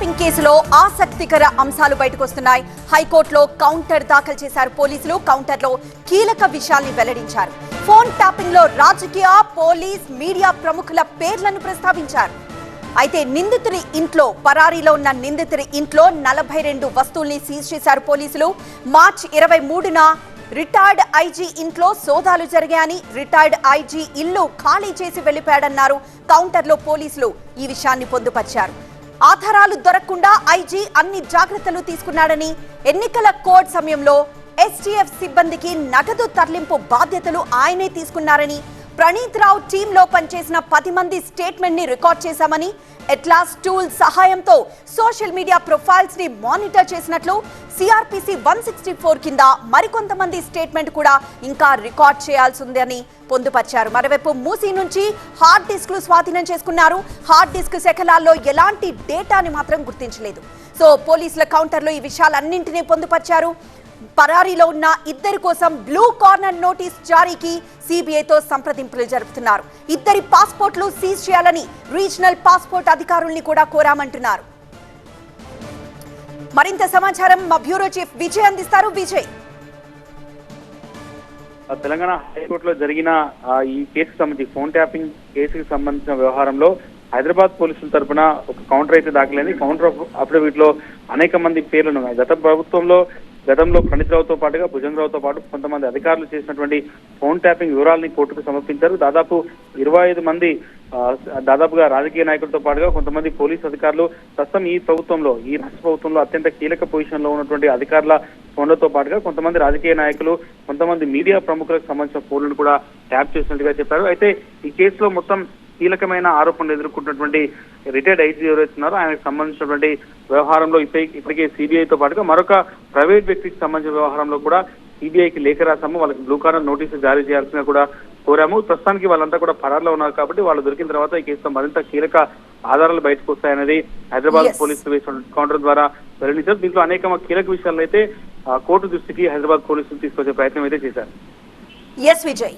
Tapping కేసులో ఆసక్తికర అంశాలు బయటకొస్తున్నాయి. హైకోర్టులో కౌంటర్ దాఖలు చేశారు పోలీసులు. కౌంటర్లో కీలక విషయాల్ని వెల్లడించారు. ఫోన్ ట్యాపింగ్లో రాజకీయ పోలీస్ మీడియా ప్రముఖుల పేర్లను ప్రస్తావించారు. అయితే నిందితుడి ఇంట్లో పరారీలో ఉన్న నిందితుడి ఇంట్లో నలభై రెండు వస్తువుల్ని సీజ్ చేశారు పోలీసులు. మార్చి ఇరవై మూడున రిటైర్డ్ ఐజీ ఇంట్లో సోదాలు జరిగాయని రిటైర్డ్ ఐజీ ఇల్లు ఖాళీ చేసి వెళ్ళిపోయాడన్నారు కౌంటర్లో పోలీసులు ఈ విషయాన్ని పొందుపరిచారు. ఆధారాలు దొరకకుండా ఐజీ అన్ని జాగ్రత్తలు తీసుకున్నాడని ఎన్నికల కోడ్ సమయంలో ఎస్టీఎఫ్ సిబ్బందికి నగదు తరలింపు బాధ్యతలు ఆయనే తీసుకున్నారని ప్రణీత్ రావు టీంలో పనిచేసిన పది మంది స్టేట్మెంట్ని రికార్డ్ చేశామని ఎట్లాస్ టూల్ సహాయంతో సోషల్ మీడియా ప్రొఫైల్స్ని మానిటర్ చేసినట్లు సిఆర్పిసి వన్ సిక్స్టీ ఫోర్ కింద మరికొంతమంది స్టేట్మెంట్ కూడా ఇంకా రికార్డ్ చేయాల్సి ఉందని పొందుపరిచారు. మరోవైపు మూసీ నుంచి హార్డ్ డిస్క్లు స్వాధీనం చేసుకున్నారు. హార్డ్ డిస్క్ శకలాల్లో ఎలాంటి డేటాని మాత్రం గుర్తించలేదు. సో పోలీసుల కౌంటర్లో ఈ విషయాలన్నింటినీ పొందుపరిచారు. పరారీలో ఉన్న ఇద్దరి కోసం బ్లూ కార్నర్ నోటీస్ జారీకి సిబిఐతో సంప్రదింపులు జరుపుతున్నారు. ఇద్దరి పాస్పోర్ట్లు సీజ్ చేయాలని రీజనల్ పాస్పోర్ట్ అధికారుల్ని కూడా కోరామంటున్నారు. మరింత సమాచారం మా బ్యూరో చీఫ్ విజయ్ అందిస్తారు. విజయ్. తెలంగాణ హైకోర్టులో జరిగిన ఈ కేసుకు సంబంధించి ఫోన్ ట్యాపింగ్ కేసుకు సంబంధించిన వ్యవహారంలో హైదరాబాద్ పోలీసుల తరపున ఒక కౌంటర్ అయితే దాఖలైంది. కౌంటర్ అఫిడవిట్లో అనేక మంది పేర్లు ఉన్నాయి. గత ప్రభుత్వంలో గతంలో ప్రణీత్ రావుతో పాటుగా భుజంగరావుతో పాటు కొంతమంది అధికారులు చేసినటువంటి ఫోన్ ట్యాపింగ్ వివరాలని కోర్టుకు సమర్పించారు. దాదాపు ఇరవై ఐదు మంది దాదాపుగా రాజకీయ నాయకులతో పాటుగా కొంతమంది పోలీసు అధికారులు ప్రస్తుతం ఈ ప్రభుత్వంలో ఈ రాష్ట్ర ప్రభుత్వంలో అత్యంత కీలక పొజిషన్లో ఉన్నటువంటి అధికారుల ఫోన్లతో పాటుగా కొంతమంది రాజకీయ నాయకులు కొంతమంది మీడియా ప్రముఖులకు సంబంధించిన ఫోన్లను కూడా ట్యాప్ చేసినట్టుగా చెప్పారు. అయితే ఈ కేసులో మొత్తం కీలకమైన ఆరోపణలు ఎదుర్కొంటున్నటువంటి రిటైర్డ్ ఐజీ ఎవరైతే ఉన్నారో ఆయనకు సంబంధించినటువంటి వ్యవహారంలో ఇప్పటి- ఇప్పటికే సిబిఐతో పాటుగా మరొక ప్రైవేట్ వ్యక్తికి సంబంధించిన వ్యవహారంలో కూడా సిబిఐకి లేఖ రాసాము వాళ్ళకి బ్లూ కార్నర్ నోటీసు జారీ చేయాల్సిన కూడా కోరాము. ప్రస్తుతానికి వాళ్ళంతా కూడా పరారులో ఉన్నారు కాబట్టి వాళ్ళు దొరికిన తర్వాత ఈ కేసులో మరింత కీలక ఆధారాలు బయటకు వస్తాయనేది హైదరాబాద్. పోలీసులు వేసిన కౌంటర్ ద్వారా వెల్లడించారు. దీంట్లో అనేక కీలక విషయాలు అయితే కోర్టు దృష్టికి హైదరాబాద్ పోలీసులు తీసుకొచ్చే ప్రయత్నం అయితే చేశారు. ఎస్ విజయ్